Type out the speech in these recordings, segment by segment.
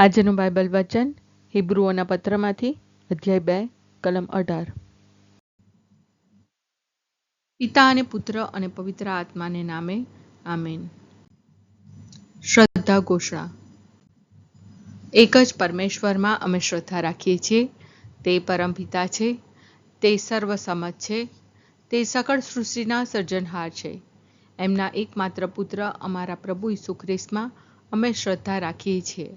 આજનું બાઇબલ વચન, હિબ્રુઓના પત્રમાંથી, અધ્યાય બે, કલમ અઢાર. પિતા અને પુત્ર અને પવિત્ર આત્માને નામે, આમેન. શ્રદ્ધા ઘોષણા. એક જ પરમેશ્વરમાં અમે શ્રદ્ધા રાખીએ છીએ, તે પરમપિતા છે, તે સર્વસમત છે, તે સકળ સૃષ્ટિના સર્જનહાર છે. એમના એકમાત્ર પુત્ર અમારા પ્રભુ ઈસુ ખ્રિસ્તમાં અમે શ્રદ્ધા રાખીએ છીએ.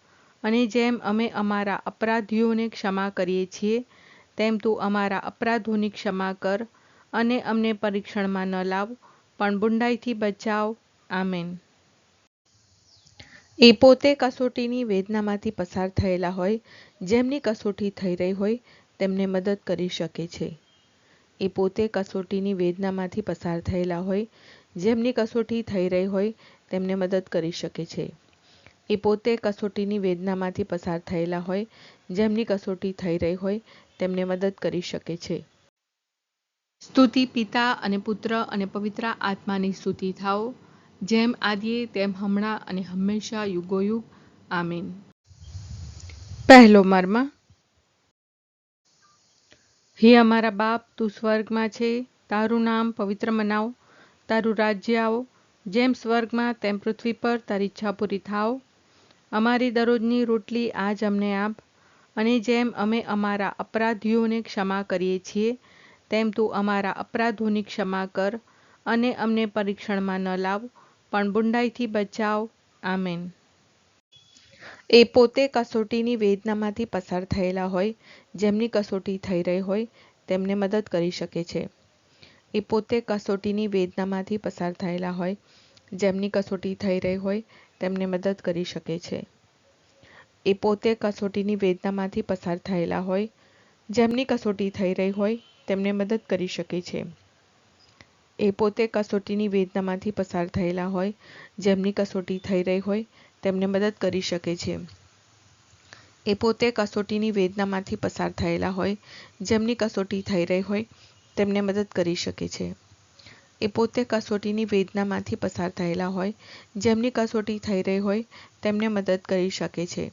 અને જેમ અમે અમારા અપરાધીઓને ક્ષમા કરીએ છીએ, તેમ તું અમારા અપરાધોની ક્ષમા કર અને અમને પરીક્ષણમાં ન લાવ, પણ બુંડાઈથી બચાવ. આમેન. એ પોતે કસોટીની વેદનામાંથી પસાર થયેલા હોય, જેમની કસોટી થઈ રહી હોય, તેમને મદદ કરી શકે છે. એ પોતે કસોટીની વેદનામાંથી પસાર થયેલા હોય, જેમની કસોટી થઈ રહી હોય, તેમને મદદ કરી શકે છે. એ પોતે કસોટીની વેદનામાંથી પસાર થયેલા હોય જેમની કસોટી થઈ રહી હોય તેમને મદદ કરી શકે છે. સ્તુતિ પિતા અને પુત્ર અને પવિત્ર આત્માની સ્તુતિ થાઓ. જેમ આદિએ તેમ હમણાં અને હંમેશા યુગોયુગ. આમીન. પહેલો મર્મ. હે અમારા બાપ તું સ્વર્ગમાં છે. તારું નામ પવિત્ર મનાવ. તારું રાજ્ય આવો. જેમ સ્વર્ગમાં તેમ પૃથ્વી પર તારી ઈચ્છા પૂરી થાવ અમારી દરરોજની રોટલી આજ અમને આપ અને જેમ અમે અમારા અપરાધીઓને ક્ષમા કરીએ છીએ, તેમ તું અમારા અપરાધોની ક્ષમા કર અને અમને પરીક્ષણમાં ન લાવ, પણ બુંડાઈથી બચાવ. આમેન. એ પોતે કસોટીની વેદનામાંથી પસાર થયેલા હોય, જેમની કસોટી થઈ રહી હોય, તેમને મદદ કરી શકે છે. એ પોતે કસોટીની વેદનામાંથી પસાર થયેલા હોય, જેમની કસોટી થઈ રહી હોય તેમને મદદ કરી શકે છે. એ પોતે કસોટીની વેદનામાંથી પસાર થયેલા હોય, જેમની કસોટી થઈ રહી હોય, તેમને મદદ કરી શકે છે. એ પોતે કસોટીની વેદનામાંથી પસાર થયેલા હોય, જેમની કસોટી થઈ રહી હોય, તેમને મદદ કરી શકે છે. એ પોતે કસોટીની વેદનામાંથી પસાર થયેલા હોય, જેમની કસોટી થઈ રહી હોય, તેમને મદદ કરી શકે છે. એ પોતે કસોટીની વેદનામાંથી પસાર થયેલા હોય. જેમની કસોટી થઈ રહી હોય, તેમને મદદ કરી શકે છે.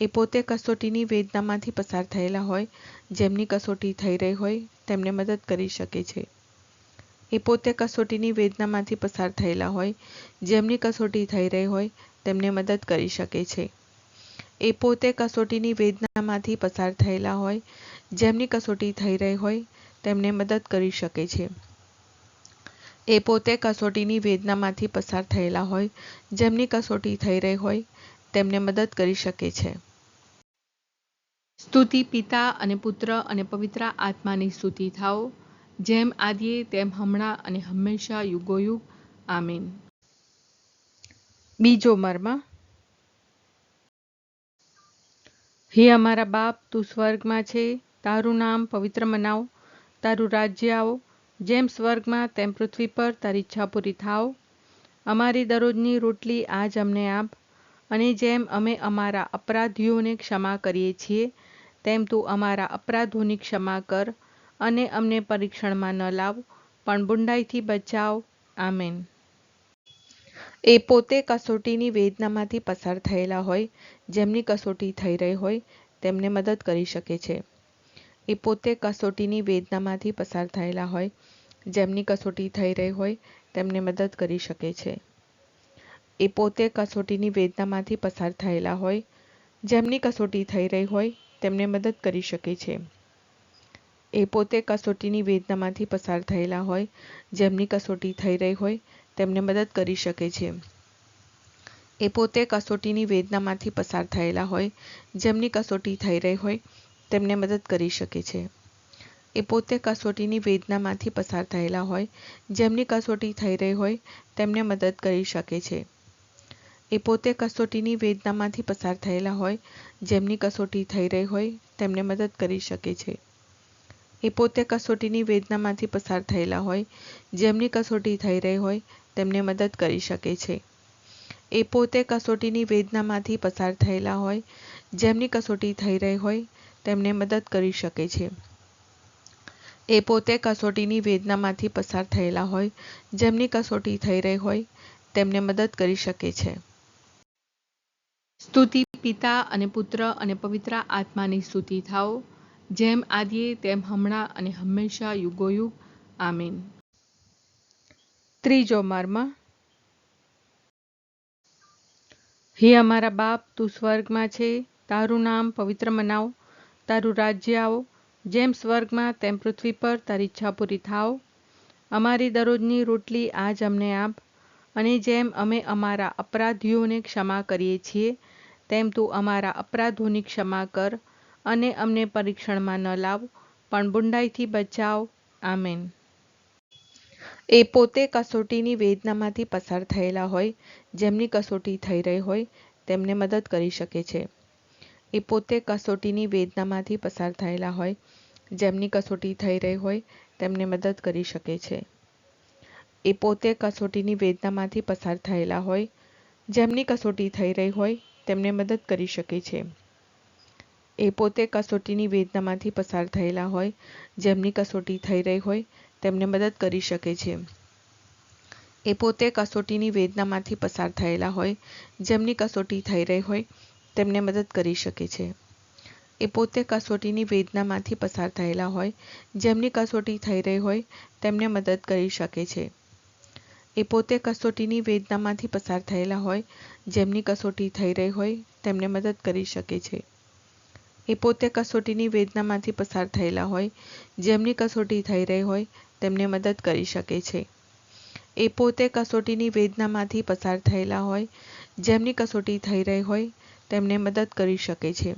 એ પોતે કસોટીની વેદનામાંથી પસાર થયેલા હોય, જેમની કસોટી થઈ રહી હોય, તેમને મદદ કરી શકે છે. એ પોતે કસોટીની વેદનામાંથી પસાર થયેલા હોય, જેમની કસોટી થઈ રહી હોય, તેમને મદદ કરી શકે છે. એ પોતે કસોટીની વેદનામાંથી પસાર થયેલા હોય, જેમની કસોટી થઈ રહી હોય, તેમને મદદ કરી શકે છે. એ પોતે કસોટીની વેદનામાંથી પસાર થયેલા હોય, જેમની કસોટી થઈ રહી હોય, તેમને મદદ કરી શકે છે. સ્તુતિ પિતા અને પુત્ર અને પવિત્ર આત્માની સ્તુતિ થાઓ, જેમ આદિએ તેમ હમણાં અને હંમેશા યુગોયુગ. આમીન. બીજો મર્મ. હે અમારા બાપ, તું સ્વર્ગમાં છે, તારું નામ પવિત્ર મનાવ, તારું રાજ્ય આવો જેમ સ્વર્ગમાં તેમ પૃથ્વી પર તારી ઈચ્છા પૂરી થાવ અમારી દરરોજની રોટલી આજ અમને આપ. અને જેમ અમે અમારા અપરાધીઓને ક્ષમા કરીએ છીએ, તેમ તું અમારા અપરાધોની ક્ષમા કર અને અમને પરીક્ષણમાં ન લાવ, પણ બુંડાઈથી બચાવ. આમેન. એ પોતે કસોટીની વેદનામાંથી પસાર થયેલા હોય, જેમની કસોટી થઈ રહી હોય, તેમને મદદ કરી શકે છે. એ પોતે કસોટીની વેદનામાંથી પસાર થયેલા હોય, જેમની કસોટી થઈ રહી હોય, તેમને મદદ કરી શકે છે. એ પોતે કસોટીની વેદનામાંથી પસાર થયેલા હોય, જેમની કસોટી થઈ રહી હોય, તેમને મદદ કરી શકે છે. એ પોતે કસોટીની વેદનામાંથી પસાર થયેલા હોય, જેમની કસોટી થઈ રહી હોય, તેમને મદદ કરી શકે છે. એ પોતે કસોટીની વેદનામાંથી પસાર થયેલા હોય, જેમની કસોટી થઈ રહી હોય તેમને મદદ કરી શકે છે. એ પોતે કસોટીની વેદનામાંથી પસાર થયેલા હોય, જેમની કસોટી થઈ રહી હોય, તેમને મદદ કરી શકે છે. એ પોતે કસોટીની વેદનામાંથી પસાર થયેલા હોય, જેમની કસોટી થઈ રહી હોય, તેમને મદદ કરી શકે છે. એ પોતે કસોટીની વેદનામાંથી પસાર થયેલા હોય, જેમની કસોટી થઈ રહી હોય, તેમને મદદ કરી શકે છે. એ પોતે કસોટીની વેદનામાંથી પસાર થયેલા હોય, જેમની કસોટી થઈ રહી હોય તેમને મદદ કરી શકે છે. એ પોતે કસોટીની વેદનામાંથી પસાર થયેલા હોય, જેમની કસોટી થઈ રહી હોય, તેમને મદદ કરી શકે છે. સ્તુતિ પિતા અને પુત્ર અને પવિત્ર આત્માની સ્તુતિ થાઓ, જેમ આદિએ તેમ હમણાં અને હંમેશા યુગોયુગ. આમીન. ત્રીજો મર્મ. હે અમારા બાપ, તું સ્વર્ગમાં છે, તારું નામ પવિત્ર મનાવ તારું રાજ્ય આવો. જેમ સ્વર્ગમાં તેમ પૃથ્વી પર તારી ઈચ્છા પૂરી થાવ અમારી દરરોજની રોટલી આજ અમને આપ. અને જેમ અમે અમારા અપરાધીઓને ક્ષમા કરીએ છીએ, તેમ તું અમારા અપરાધોની ક્ષમા કર અને અમને પરીક્ષણમાં ન લાવ, પણ બુંડાઈથી બચાવ. આમેન. એ પોતે કસોટીની વેદનામાંથી પસાર થયેલા હોય, જેમની કસોટી થઈ રહી હોય, તેમને મદદ કરી શકે છે. એ પોતે કસોટીની વેદનામાંથી પસાર થયેલા હોય, જેમની કસોટી થઈ રહી હોય, તેમને મદદ કરી શકે છે. એ પોતે કસોટીની વેદનામાંથી પસાર થયેલા હોય, જેમની કસોટી થઈ રહી હોય, તેમને મદદ કરી શકે છે. એ પોતે કસોટીની વેદનામાંથી પસાર થયેલા હોય, જેમની કસોટી થઈ રહી હોય, તેમને મદદ કરી શકે છે. એ પોતે કસોટીની વેદનામાંથી પસાર થયેલા હોય, જેમની કસોટી થઈ રહી હોય તેમને મદદ કરી શકે છે. એ પોતે કસોટીની વેદનામાંથી પસાર થયેલા હોય, જેમની કસોટી થઈ રહી હોય, તેમને મદદ કરી શકે છે. એ પોતે કસોટીની વેદનામાંથી પસાર થયેલા હોય, જેમની કસોટી થઈ રહી હોય, તેમને મદદ કરી શકે છે. એ પોતે કસોટીની વેદનામાંથી પસાર થયેલા હોય, જેમની કસોટી થઈ રહી હોય, તેમને મદદ કરી શકે છે. એ પોતે કસોટીની વેદનામાંથી પસાર થયેલા હોય, જેમની કસોટી થઈ રહી હોય તેમને મદદ કરી શકે છે.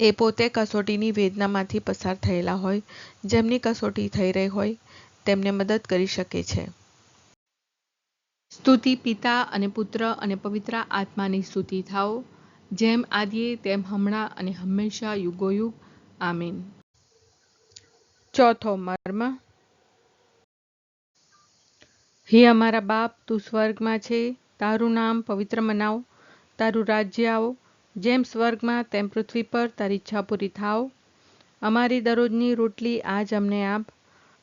એ પોતે કસોટીની વેદનામાંથી પસાર થયેલા હોય જેમની કસોટી થઈ રહી હોય તેમને મદદ કરી શકે છે. સ્તુતિ પિતા અને પુત્ર અને પવિત્ર આત્માની સ્તુતિ થાઓ. જેમ આદિએ તેમ હમણાં અને હંમેશા યુગોયુગ. આમીન. ચોથો મર્મ. હે અમારા બાપ તું સ્વર્ગમાં છે. તારું નામ પવિત્ર મનાવ. તારું રાજ્ય આવો. જેમ સ્વર્ગમાં તેમ પૃથ્વી પર તારી ઈચ્છા પૂરી થાવ અમારી દરરોજની રોટલી આજ અમને આપ.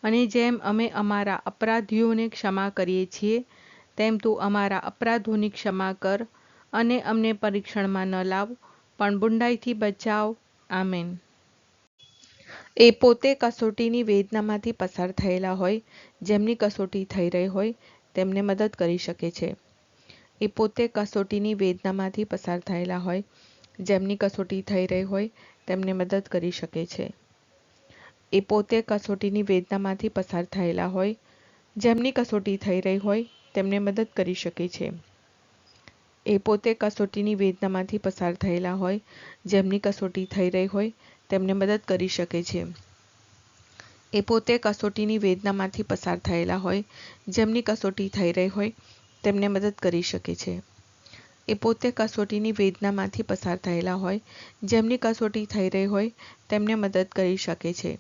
અને જેમ અમે અમારા અપરાધીઓને ક્ષમા કરીએ છીએ, તેમ તું અમારા અપરાધોની ક્ષમા કર અને અમને પરીક્ષણમાં ન લાવ, પણ બુંડાઈથી બચાવ. આમેન. એ પોતે કસોટીની વેદનામાંથી પસાર થયેલા હોય, જેમની કસોટી થઈ રહી હોય, તેમને મદદ કરી શકે છે. એ પોતે કસોટીની વેદનામાંથી પસાર થયેલા હોય, જેમની કસોટી થઈ રહી હોય, તેમને મદદ કરી શકે છે. એ પોતે કસોટીની વેદનામાંથી પસાર થયેલા હોય, જેમની કસોટી થઈ રહી હોય, તેમને મદદ કરી શકે છે. એ પોતે કસોટીની વેદનામાંથી પસાર થયેલા હોય, જેમની કસોટી થઈ રહી હોય, તેમને મદદ કરી શકે છે. એ પોતે કસોટીની વેદનામાંથી પસાર થયેલા હોય, જેમની કસોટી થઈ રહી હોય તેમને મદદ કરી શકે છે. એ પોતે કસોટીની વેદનામાંથી પસાર થયેલા હોય, જેમની કસોટી થઈ રહી હોય, તેમને મદદ કરી શકે છે.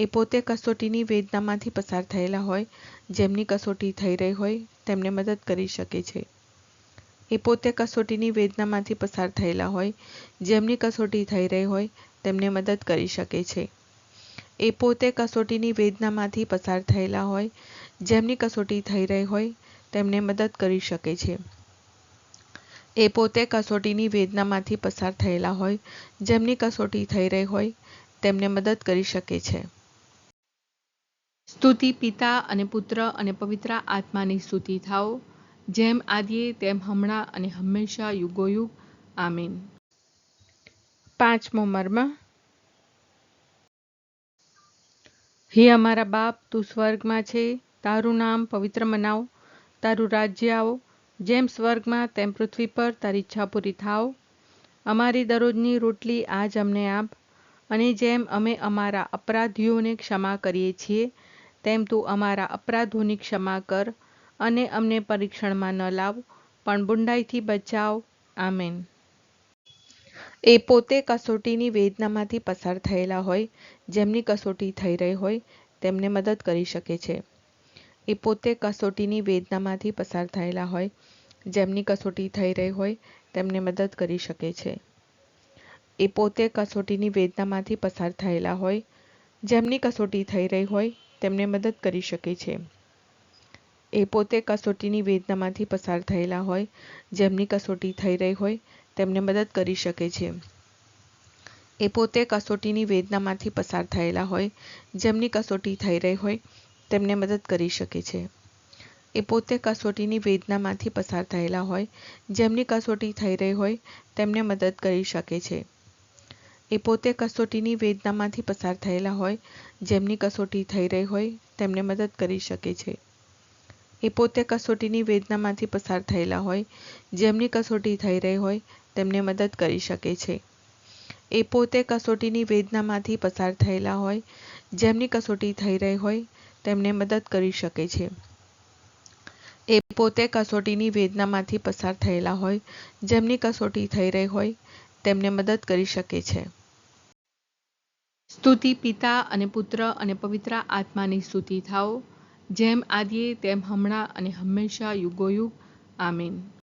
એ પોતે કસોટીની વેદનામાંથી પસાર થયેલા હોય, જેમની કસોટી થઈ રહી હોય, તેમને મદદ કરી શકે છે. એ પોતે કસોટીની વેદનામાંથી પસાર થયેલા હોય, જેમની કસોટી થઈ રહી હોય, તેમને મદદ કરી શકે છે. એ પોતે કસોટીની વેદનામાંથી પસાર થયેલા હોય, જેમની કસોટી થઈ રહી હોય તેમને મદદ કરી શકે છે. એ પોતે કસોટીની વેદનામાંથી પસાર થયેલા હોય, જેમની કસોટી થઈ રહી હોય, તેમને મદદ કરી શકે છે. સ્તુતિ પિતા અને પુત્ર અને પવિત્ર આત્માની સ્તુતિ થાઓ, જેમ આદિએ તેમ હમણાં અને હંમેશા યુગોયુગ. આમીન. પાંચમો મર્મ. હે અમારા બાપ, તું સ્વર્ગમાં છે, તારું નામ પવિત્ર મનાવ. તારું રાજ્ય આવો. જેમ સ્વર્ગમાં, તેમ પૃથ્વી પર તારી ઈચ્છા પૂરી થાવ અમારી દરરોજની રોટલી આજ અમને આપ. અને જેમ અમે અમારા અપરાધીઓને ક્ષમા કરીએ છીએ, તેમ તું અમારા અપરાધોની ક્ષમા કર અને અમને પરીક્ષણમાં ન લાવ, પણ બુંડાઈથી બચાવ. આમેન. એ પોતે કસોટીની વેદનામાંથી પસાર થયેલા હોય, જેમની કસોટી થઈ રહી હોય, તેમને મદદ કરી શકે છે. એ પોતે કસોટીની વેદનામાંથી પસાર થયેલા હોય, જેમની કસોટી થઈ રહી હોય, તેમને મદદ કરી શકે છે. એ પોતે કસોટીની વેદનામાંથી પસાર થયેલા હોય, જેમની કસોટી થઈ રહી હોય, તેમને મદદ કરી શકે છે. એ પોતે કસોટીની વેદનામાંથી પસાર થયેલા હોય, જેમની કસોટી થઈ રહી હોય, તેમને મદદ કરી શકે છે. એ પોતે કસોટીની વેદનામાંથી પસાર થયેલા હોય, જેમની કસોટી થઈ રહી હોય તેમને મદદ કરી શકે છે. એ પોતે કસોટીની વેદનામાંથી પસાર થયેલા હોય, જેમની કસોટી થઈ રહી હોય, તેમને મદદ કરી શકે છે. એ પોતે કસોટીની વેદનામાંથી પસાર થયેલા હોય, જેમની કસોટી થઈ રહી હોય, તેમને મદદ કરી શકે છે. એ પોતે કસોટીની વેદનામાંથી પસાર થયેલા હોય, જેમની કસોટી થઈ રહી હોય, તેમને મદદ કરી શકે છે. એ પોતે કસોટીની વેદનામાંથી પસાર થયેલા હોય, જેમની કસોટી થઈ રહી હોય તેમને મદદ કરી શકે છે. એ પોતે કસોટીની વેદનામાંથી પસાર થયેલા હોય, જેમની કસોટી થઈ રહી હોય, તેમને મદદ કરી શકે છે. સ્તુતિ પિતા અને પુત્ર અને પવિત્ર આત્માની સ્તુતિ થાઓ, જેમ આદિએ તેમ હમણાં અને હંમેશા યુગોયુગ. આમીન.